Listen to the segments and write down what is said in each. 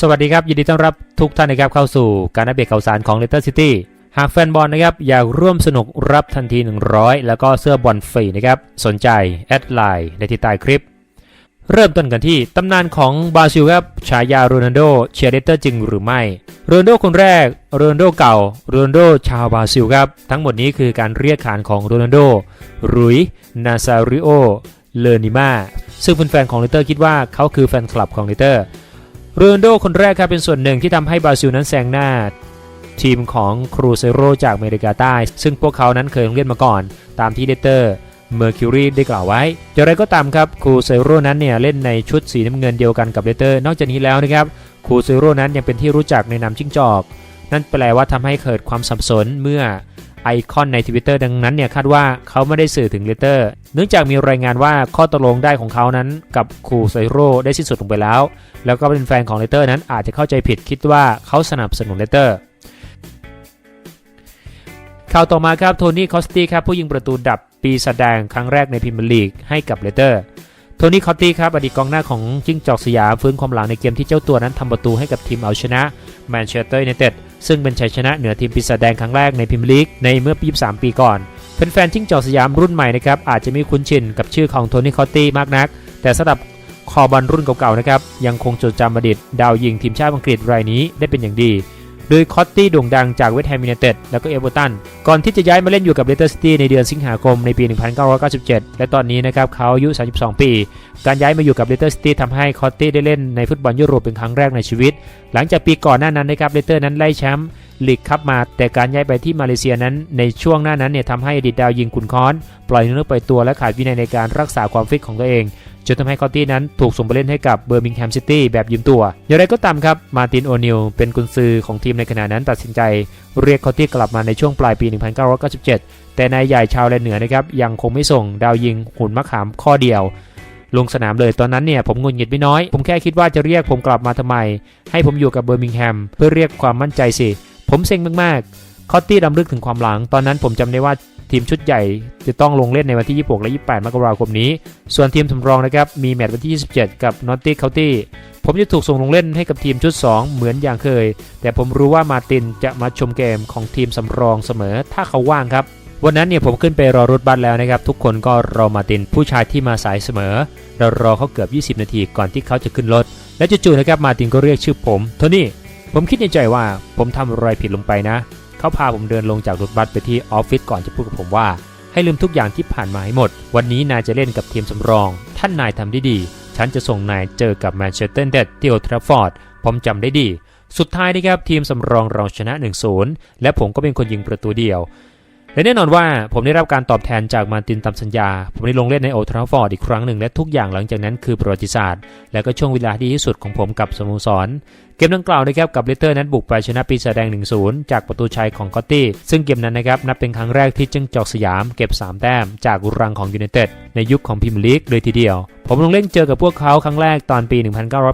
สวัสดีครับ ยินดีต้อนรับทุกท่านนะครับเข้าสู่การอัปเดตข่าวสารของเลสเตอร์ซิตี้หากแฟนบอลนะครับอยากร่วมสนุกรับทันที 100 แล้วก็เสื้อบอลฟรีนะครับสนใจ แอดไลน์ในที่ใต้คลิป เริ่มต้นกันที่ตำนานของบราซิลครับฉายาโรนัลโดเชียร์เดเตอร์จริงหรือไม่โรนัลโดคนแรกโรนัลโดเก่าโรนัลโดชาวบราซิลครับทั้งหมดนี้คือการเรียกขานของโรนัลโดรุยนาซาริโอเลนิมาซึ่งแฟนๆของเลเตอร์คิดว่าเขาคือแฟนคลับของเลเตอร์ โรนัลโดคนแรกครับเป็นส่วนหนึ่งที่ทำให้บราซิลนั้นแซงหน้า ทีมของครูเซโรจากอเมริกาใต้ ซึ่งพวกเขานั้นเคยลงเล่นมาก่อน ตามที่เลเตอร์เมอร์คิวรีได้กล่าวไว้อย่างไรก็ตามครับครูเซโรนั้นเนี่ยเล่นในชุดสีน้ำเงินเดียวกันกับเลเตอร์ นอกจากนี้แล้วนะครับครูเซโรนั้นยังเป็นที่รู้จักในนามจิ้งจอก นั่นแปลว่าทำให้เกิดความสับสนเมื่อ ไอคอนในทวิตเตอร์ดังนั้นเนี่ยคาดว่าเขาไม่ได้สื่อถึงเลเตอร์เนื่องจากมีรายงานว่าข้อตกลงได้ของเขานั้นกับครูเซโรได้สิ้นสุดลงไปแล้ว แล้วก็เป็นแฟนของเลเตอร์นั้นอาจจะเข้าใจผิดคิดว่าเขาสนับสนุนเลเตอร์ข่าวต่อมาครับโทนี่คอสตี้ครับผู้ยิงประตูดับปีแสดงครั้งแรกในพรีเมียร์ลีกให้กับเลเตอร์โทนี่คอสตี้ครับอดีตกองหน้าของจิ้งจอกสยามฟื้นความหลังในเกมที่เจ้าตัวนั้นทำประตูให้กับทีมเอาชนะแมนเชสเตอร์ยูไนเต็ด ซึ่งเป็นชัยชนะเหนือทีมปีศาจแดงครั้งแรกในพรีเมียร์ลีกในเมื่อปี23ปีก่อนแฟนๆจิ้งจอกสยามรุ่นใหม่นะครับอาจจะไม่คุ้นชินกับชื่อของโทนี่คอตตี้มากนัก แต่สำหรับคอบอลรุ่นเก่าๆนะครับยังคงจดจำอดีตดาวยิงทีมชาติอังกฤษรายนี้ได้เป็นอย่างดี โดยคอตตี้โด่งดังจากเวสต์แฮมยูไนเต็ดแล้วก็เอเวอร์ตัน ก่อนที่จะย้ายมาเล่นอยู่กับเลสเตอร์ซิตี้ในเดือนสิงหาคมในปี 1997 และตอนนี้นะครับเขาอายุ 32 ปี การย้ายมาอยู่กับเลสเตอร์ซิตี้ทำให้คอตตี้ได้เล่นในฟุตบอลยุโรปเป็นครั้งแรกในชีวิต หลังจากปีก่อนหน้านั้นนะครับเลสเตอร์นั้นไล่แชมป์ลีกคัพมา แต่การย้ายไปที่มาเลเซียนั้น ในช่วงหน้านั้นเนี่ยทำให้อดีตดาวยิงขุนค้อน ปล่อยเนื้อปล่อยตัวและขาดวินัยในการรักษาความฟิตของตัวเอง จนทำให้คอตตี้นั้นถูกส่งไปเล่นให้กับเบอร์มิงแฮมซิตี้แบบยืมตัว อย่างไรก็ตามครับ มาตินโอนิลเป็นกุนซือของทีมในขณะนั้นตัดสินใจ เรียกคอตตี้กลับมาในช่วงปลายปี 1997 แต่นายใหญ่ชาวแลนเหนือนะครับยังคงไม่ส่งดาวยิงหุ่นมะขามข้อเดียว ลงสนามเลยตอนนั้นเนี่ยผมงุนหงิดไม่น้อย ผมแค่คิดว่าจะเรียกผมกลับมาทำไม ให้ผมอยู่กับเบอร์มิงแฮมเพื่อเรียกความมั่นใจสิ ผมเซ็งมากๆคอตตี้ดำลึกถึงความหลัง ตอนนั้นผมจำได้ว่า ทีมชุดใหญ่จะต้องลงเล่นในวันที่ 26 และ 28 มกราคมนี้ ส่วนทีมสำรองนะครับ มีแมตช์วันที่ 27 กับนอตตี้เคาน์ตี้ผมจะถูกส่งลงเล่นให้กับทีมชุด 2 เหมือนอย่างเคย แต่ผมรู้ว่ามาตินจะมาชมเกมของทีมสำรองเสมอถ้าเขาว่างครับ วันนั้นเนี่ยผมขึ้นไปรอรถบัสแล้วนะครับ ทุกคนก็รอมาตินผู้ชายที่มาสายเสมอ เรารอเขาเกือบ 20 นาทีก่อนที่เขาจะขึ้นรถ และจู่ๆนะครับมาตินก็เรียกชื่อผมโทนี่ผมคิดในใจว่าผมทำอะไรผิดลงไปนะ เขาพาผมเดินลงจากรถบัสไปที่ออฟฟิศก่อนจะพูดกับผมว่า ให้ลืมทุกอย่างที่ผ่านมาให้หมด วันนี้นายจะเล่นกับทีมสำรอง ท่านนายทำได้ดี ฉันจะส่งนายเจอกับแมนเชสเตอร์ยูไนเดดที่โอทราฟอร์ดผมจำได้ดี สุดท้ายนะครับทีมสำรองเราชนะ 1-0 และผมก็เป็นคนยิงประตูเดียว และแน่นอนว่าผมได้รับการตอบแทนจากมาร์ตินตามสัญญา ผมได้ลงเล่นในโอทราฟอร์ดอีกครั้งหนึ่งและทุกอย่างหลังจากนั้นคือประวัติศาสตร์ และก็ช่วงเวลาที่ดีที่สุดของผมกับสโมสร เกมดังกล่าวนะครับกับเลสเตอร์นั้นบุกไปชนะปีศาจแดง 1-0 จากประตูชัยของกอตตี้ ซึ่งเกมนั้นนะครับนับเป็นครั้งแรกที่จึงจอกสยามเก็บ 3 แต้ม จากรังของยูไนเต็ดในยุคของพรีเมียร์ลีกเลยทีเดียว ผมลงเล่นเจอกับพวกเขาครั้งแรกตอนปี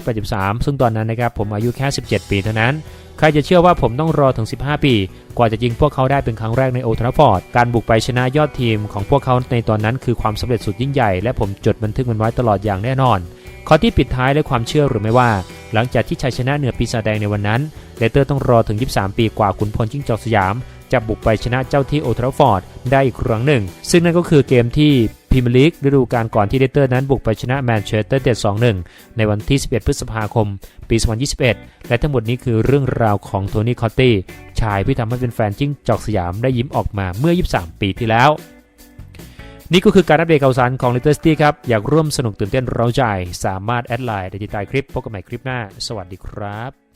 1983 ซึ่งตอนนั้นนะครับผมอายุแค่ 17 ปีเท่านั้น ใครจะเชื่อว่าผมต้องรอถึง 15 ปี กว่าจะยิงพวกเขาได้เป็นครั้งแรกในโอทราฟอร์ด การบุกไปชนะยอดทีมของพวกเขาในตอนนั้นคือความสำเร็จสุดยิ่งใหญ่ และผมจดบันทึกมันไว้ตลอดอย่างแน่นอน ข้อที่ปิดท้ายและความเชื่อหรือไม่ว่า หลังจากที่ชัยชนะเหนือปีศาจแดงในวันนั้นเลเตอร์ต้องรอถึง 23 ปีกว่าขุนพลจิ้งจอกสยามจะบุกไปชนะเจ้าที่โอทราฟฟอร์ดได้อีกครั้งหนึ่ง ซึ่งนั่นก็คือเกมที่ พรีเมียร์ลีกฤดูกาลก่อนที่เลสเตอร์นั้นบุกไปชนะแมนเชสเตอร์เดด2-1 ในวันที่ 11 พฤษภาคม ปี 2021 และทั้งหมดนี้คือเรื่องราวของโทนี่คอตตี้ชายที่ทำให้เป็นแฟนจิ้งจอกสยามได้ยิ้มออกมาเมื่อ 23 ปีที่แล้ว นี่ก็คือการอัปเดตข่าวสารของ Little City ครับ อยากร่วมสนุกตื่นเต้นเร้าใจ สามารถแอดไลน์ได้ที่ใต้คลิปพบกันใหม่คลิปหน้า สวัสดีครับ